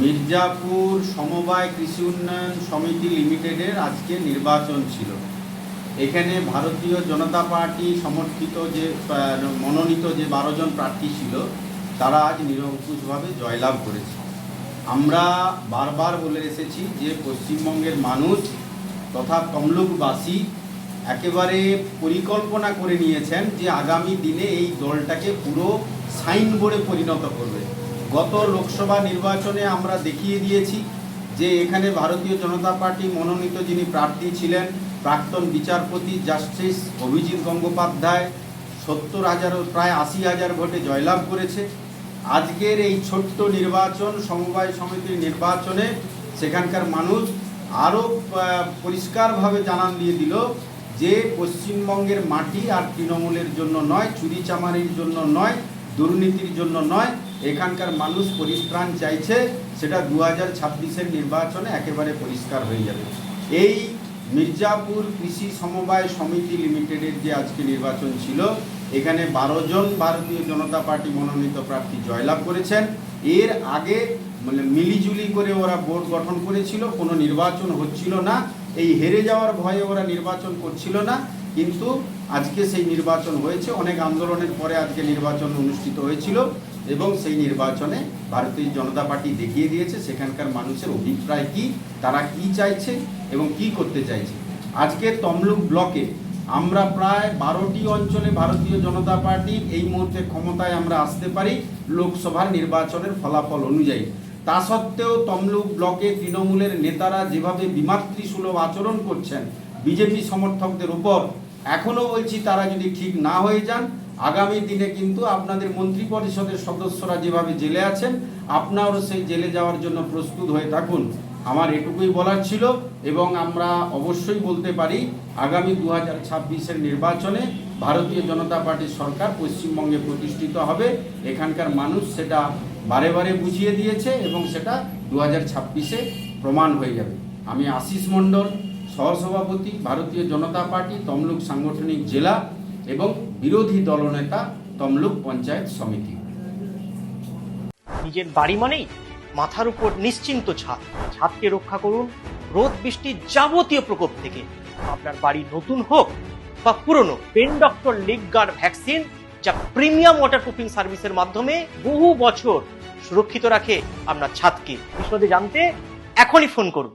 মির্জাপুর সমবায় কৃষি উন্নয়ন সমিতি লিমিটেডের আজকে নির্বাচন ছিল। এখানে ভারতীয় জনতা পার্টি সমর্থিত যে মনোনীত যে বারো জন প্রার্থী ছিল, তারা আজ নিরঙ্কুশভাবে জয়লাভ করেছে। আমরা বারবার বলে এসেছি যে পশ্চিমবঙ্গের মানুষ তথা তমলুকবাসী একেবারে পরিকল্পনা করে নিয়েছেন যে আগামী দিনে এই দলটাকে পুরো সাইনবোর্ডে পরিণত করবে। গত লোকসভা নির্বাচনে আমরা দেখিয়ে দিয়েছি যে এখানে ভারতীয় জনতা পার্টি মনোনীত যিনি প্রার্থী ছিলেন প্রাক্তন বিচারপতি জাস্টিস অভিজিৎ গঙ্গোপাধ্যায়, সত্তর হাজার, প্রায় আশি হাজার ভোটে জয়লাভ করেছে। আজকের এই ছোট্ট নির্বাচন, সমবায় সমিতির নির্বাচনে সেখানকার মানুষ আরও পরিষ্কারভাবে জানান দিয়ে দিল যে পশ্চিমবঙ্গের মাটি আর তৃণমূলের জন্য নয়, চুরি চামারির জন্য নয়, দুর্নীতির জন্য নয় এখানকার মানুষ পরিত্রাণ চাইছে, সেটা দু হাজার ছাব্বিশের নির্বাচনে একেবারে পরিষ্কার হয়ে যাবে। এই মির্জাপুর কৃষি সমবায় সমিতি লিমিটেডের যে আজকে নির্বাচন ছিল, এখানে বারো জন ভারতীয় জনতা পার্টি মনোনীত প্রার্থী জয়লাভ করেছেন। এর আগে মানে মিলিজুলি করে ওরা বোর্ড গঠন করেছিল, কোনো নির্বাচন হচ্ছিল না। এই হেরে যাওয়ার ভয়ে ওরা নির্বাচন করছিল না। কিন্তু আজকে সেই নির্বাচন হয়েছে। অনেক আন্দোলনের পরে আজকে নির্বাচন অনুষ্ঠিত হয়েছিল এবং সেই নির্বাচনে ভারতীয় জনতা পার্টি দেখিয়ে দিয়েছে সেখানকার মানুষের অভিপ্রায় কি, তারা কি চাইছে এবং কি করতে চাইছে। আজকে তমলুক ব্লকে আমরা প্রায় বারোটি অঞ্চলে ভারতীয় জনতা পার্টি এই মুহূর্তে ক্ষমতায় আমরা আসতে পারি লোকসভার নির্বাচনের ফলাফল অনুযায়ী। তা সত্ত্বেও তমলুক ব্লকে তৃণমূলের নেতারা যেভাবে বিমাতৃসুলভ আচরণ করছেন বিজেপি সমর্থকদের উপর। এখনও বলছি তারা যদি ঠিক না হয়ে যান, আগামী দিনে কিন্তু আপনাদের মন্ত্রী পরিষদের সদস্যরা যেভাবে জেলে আছেন, আপনারও সেই জেলে যাওয়ার জন্য প্রস্তুত হয়ে থাকুন। আমার এটুকুই বলার ছিল এবং আমরা অবশ্যই বলতে পারি, আগামী দু হাজার ছাব্বিশের নির্বাচনে ভারতীয় জনতা পার্টির সরকার পশ্চিমবঙ্গে প্রতিষ্ঠিত হবে। এখানকার মানুষ সেটা বারে বারে বুঝিয়ে দিয়েছে এবং সেটা দু হাজার ছাব্বিশে প্রমাণ হয়ে যাবে। আমি আশিস মণ্ডল সহসভাপতি ভারতীয় জনতা পার্টি তমলুক সাংগঠনিক জেলা এবং বিরোধী দলনেতা তমলুক পঞ্চায়েত সমিতি। নিজের বাড়ি মানেই মাথার উপর নিশ্চিন্ত ছাদ। ছাদকে রক্ষা করুন রোদ বৃষ্টির যাবতীয় প্রকোপ থেকে। আপনার বাড়ি নতুন হোক বা পুরনো, pen doctor leak guard vaccine যা প্রিমিয়াম ওয়াটার প্রুফিং সার্ভিসের মাধ্যমে বহু বছর সুরক্ষিত রাখে আপনার ছাদকে। বিশদে জানতে এখনই ফোন করুন।